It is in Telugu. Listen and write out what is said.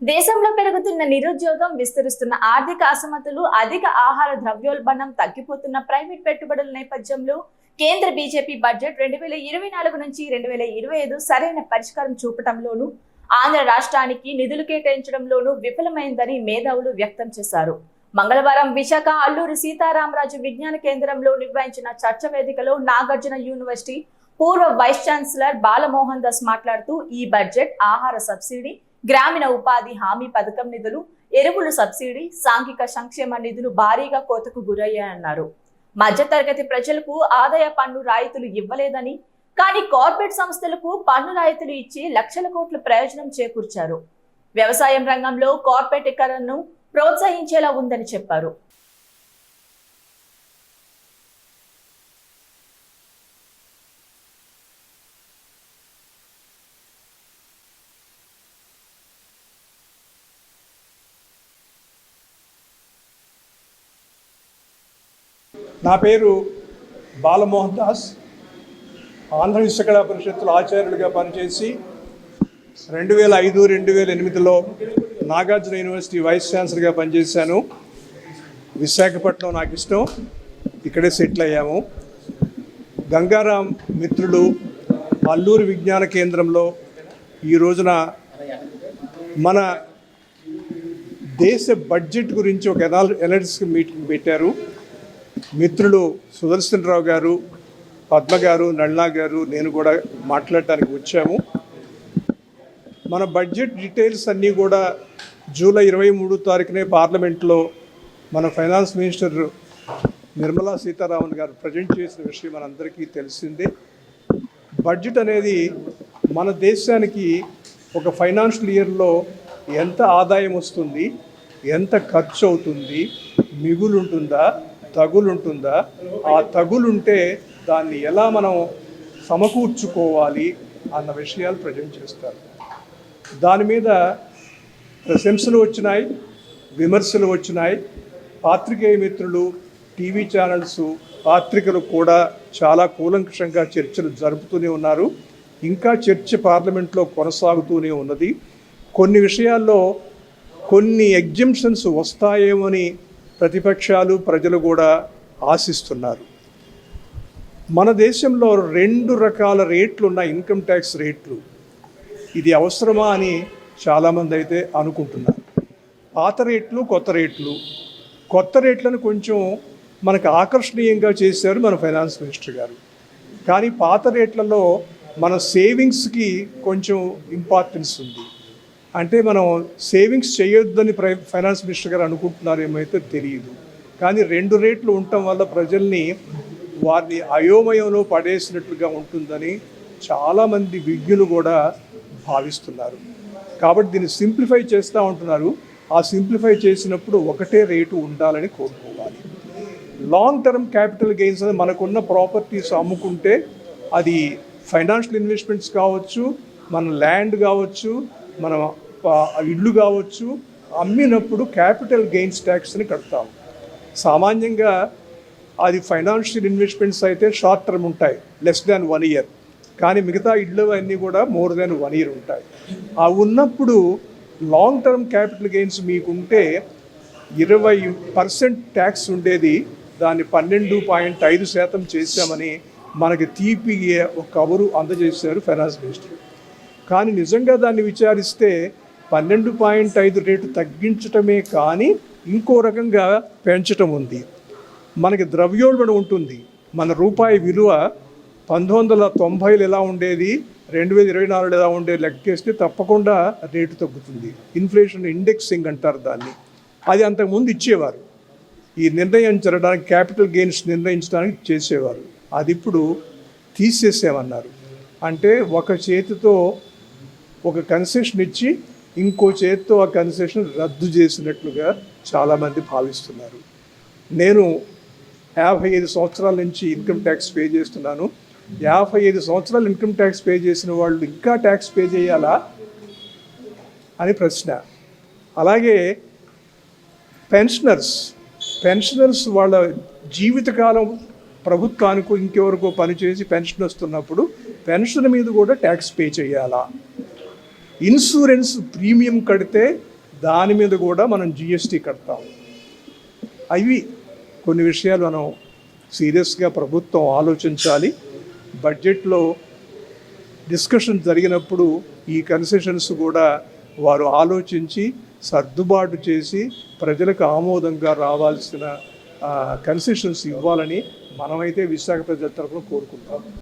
దేశంలో పెరుగుతున్న నిరుద్యోగం విస్తరిస్తున్న ఆర్థిక అసమతులు అధిక ఆహార ద్రవ్యోల్బణం తగ్గిపోతున్న ప్రైవేట్ పెట్టుబడుల నేపథ్యంలో కేంద్ర బీజేపీ బడ్జెట్ రెండు వేల ఇరవై నాలుగు నుంచి రెండు వేల ఇరవై ఐదు సరైన పరిష్కారం చూపటంలోనూ ఆంధ్ర రాష్ట్రానికి నిధులు కేటాయించడంలోనూ విఫలమైందని మేధావులు వ్యక్తం చేశారు. మంగళవారం విశాఖ అల్లూరి సీతారామరాజు విజ్ఞాన కేంద్రంలో నిర్వహించిన చర్చ వేదికలో నాగార్జున యూనివర్సిటీ పూర్వ వైస్ ఛాన్సలర్ బాలమోహన్ దాస్ మాట్లాడుతూ ఈ బడ్జెట్ ఆహార సబ్సిడీ గ్రామీణ ఉపాధి హామీ పథకం నిధులు ఎరువులు సబ్సిడీ సాంఘిక సంక్షేమ నిధులు భారీగా కోతకు గురయ్యాయన్నారు. మధ్యతరగతి ప్రజలకు ఆదాయ పన్ను రాయితులు ఇవ్వలేదని కానీ కార్పొరేట్ సంస్థలకు పన్ను రాయితీలు ఇచ్చి లక్షల కోట్ల ప్రయోజనం చేకూర్చారు. వ్యవసాయం రంగంలో కార్పొరేటీకరణను ప్రోత్సహించేలా ఉందని చెప్పారు. నా పేరు బాలమోహన్ దాస్. ఆంధ్ర విశ్వకళా పరిషత్తులో ఆచార్యుడిగా పనిచేసి రెండు వేల ఐదు రెండు వేల ఎనిమిదిలో నాగార్జున యూనివర్సిటీ వైస్ ఛాన్సలర్గా పనిచేశాను. విశాఖపట్నం నాకు ఇష్టం. ఇక్కడే సెటిల్ అయ్యాము. గంగారాం మిత్రులు అల్లూరు విజ్ఞాన కేంద్రంలో ఈ రోజున మన దేశ బడ్జెట్ గురించి ఒక ఎనాల్ ఎనాలిసిస్ మీటింగ్ పెట్టారు. మిత్రులు సుదర్శన్ రావు గారు పద్మ గారు నళ్ళా గారు నేను కూడా మాట్లాడటానికి వచ్చాము. మన బడ్జెట్ డీటెయిల్స్ అన్నీ కూడా జూలై ఇరవై మూడు తారీఖునే పార్లమెంట్లో మన ఫైనాన్స్ మినిస్టర్ నిర్మలా సీతారామన్ గారు ప్రజెంట్ చేసిన విషయం మనందరికీ తెలిసిందే. బడ్జెట్ అనేది మన దేశానికి ఒక ఫైనాన్షియల్ ఇయర్లో ఎంత ఆదాయం వస్తుంది ఎంత ఖర్చు అవుతుంది మిగులు తగులుంటుందా? తగులు ఆ తగులుంటే దాన్ని ఎలా మనం సమకూర్చుకోవాలి అన్న విషయాలు ప్రజెంట్ చేస్తారు. దాని మీద ప్రశంసలు వచ్చినాయి విమర్శలు వచ్చినాయి. పాత్రికేయ మిత్రులు టీవీ ఛానల్స్ పాత్రికలు కూడా చాలా కూలంకషంగా చర్చలు జరుపుతూనే ఉన్నారు. ఇంకా చర్చ పార్లమెంట్లో కొనసాగుతూనే ఉన్నది. కొన్ని విషయాల్లో కొన్ని ఎగ్జిబిషన్స్ వస్తాయేమని ప్రతిపక్షాలు ప్రజలు కూడా ఆశిస్తున్నారు. మన దేశంలో రెండు రకాల రేట్లు ఉన్నాయి ఇన్కమ్ ట్యాక్స్ రేట్లు. ఇది అవసరమా అని చాలామంది అయితే అనుకుంటున్నారు. పాత రేట్లు కొత్త రేట్లు. కొత్త రేట్లను కొంచెం మనకు ఆకర్షణీయంగా చేశారు మన ఫైనాన్స్ మినిస్టర్ గారు. కానీ పాత రేట్లలో మన సేవింగ్స్కి కొంచెం ఇంపార్టెన్స్ ఉంది. అంటే మనం సేవింగ్స్ చేయొద్దని ప్రై ఫైనాన్స్ మినిస్టర్ గారు అనుకుంటున్నారేమైతే తెలియదు కానీ రెండు రేట్లు ఉండటం వల్ల ప్రజల్ని వారిని అయోమయంలో పడేసినట్లుగా ఉంటుందని చాలామంది విజ్ఞులు కూడా భావిస్తున్నారు. కాబట్టి దీన్ని సింప్లిఫై చేస్తూ ఉంటున్నారు. ఆ సింప్లిఫై చేసినప్పుడు ఒకటే రేటు ఉండాలని కోరుకోవాలి. లాంగ్ టర్మ్ క్యాపిటల్ గెయిన్స్ అనేది మనకున్న ప్రాపర్టీస్ అమ్ముకుంటే అది ఫైనాన్షియల్ ఇన్వెస్ట్మెంట్స్ కావచ్చు మన ల్యాండ్ కావచ్చు మన ఇళ్ళు ఇల్లు కావచ్చు అమ్మినప్పుడు క్యాపిటల్ గెయిన్స్ ట్యాక్స్ని కడతాం. సామాన్యంగా అది ఫైనాన్షియల్ ఇన్వెస్ట్మెంట్స్ అయితే షార్ట్ టర్మ్ ఉంటాయి లెస్ దాన్ వన్ ఇయర్. కానీ మిగతా ఇళ్ళు అన్నీ కూడా మోర్ దాన్ వన్ ఇయర్ ఉంటాయి. ఆ ఉన్నప్పుడు లాంగ్ టర్మ్ క్యాపిటల్ గెయిన్స్ మీకుంటే ఇరవై పర్సెంట్ ట్యాక్స్ ఉండేది దాన్ని పన్నెండు పాయింట్ ఐదు శాతం చేశామని మనకి తీపి ఒక కబురు అందజేశారు ఫైనాన్స్ మినిస్టర్. కానీ నిజంగా దాన్ని విచారిస్తే పన్నెండు పాయింట్ ఐదు రేటు తగ్గించటమే కానీ ఇంకో రకంగా పెంచటం ఉంది. మనకి ద్రవ్యోల్బణం ఉంటుంది. మన రూపాయి విలువ పంతొమ్మిది వందల తొంభైలు ఎలా ఉండేది? రెండు వేల ఇరవై నాలుగు ఎలా ఉండేది లెక్కేస్తే తప్పకుండా రేటు తగ్గుతుంది. ఇన్ఫ్లేషన్ ఇండెక్సింగ్ అంటారు దాన్ని. అది అంతకుముందు ఇచ్చేవారు. ఈ నిర్ణయించడానికి క్యాపిటల్ గెయిన్స్ నిర్ణయించడానికి చేసేవారు. అది ఇప్పుడు తీసేసేమన్నారు. అంటే ఒక చేతితో ఒక కన్సెషన్ ఇచ్చి ఇంకో చేతితో ఆ కన్సెషన్ రద్దు చేసినట్లుగా చాలామంది భావిస్తున్నారు. నేను యాభై ఐదు సంవత్సరాల నుంచి ఇన్కమ్ ట్యాక్స్ పే చేస్తున్నాను. యాభై ఐదు సంవత్సరాలు ఇన్కమ్ ట్యాక్స్ పే చేసిన వాళ్ళు ఇంకా ట్యాక్స్ పే చేయాలా అని ప్రశ్న. అలాగే పెన్షనర్స్ పెన్షనర్స్ వాళ్ళ జీవితకాలం ప్రభుత్వానికి ఇంకెవరికో పనిచేసి పెన్షన్ వస్తున్నప్పుడు పెన్షన్ మీద కూడా ట్యాక్స్ పే చేయాలా? ఇన్సూరెన్స్ ప్రీమియం కడితే దాని మీద కూడా మనం జిఎస్టీ కడతాం. అవి కొన్ని విషయాలు మనం సీరియస్గా ప్రభుత్వం ఆలోచించాలి. బడ్జెట్లో డిస్కషన్ జరిగినప్పుడు ఈ కన్సెషన్స్ కూడా వారు ఆలోచించి సర్దుబాటు చేసి ప్రజలకు ఆమోదంగా రావాల్సిన కన్సెషన్స్ ఇవ్వాలని మనమైతే విశాఖ ప్రజల తరఫున కోరుకుంటాం.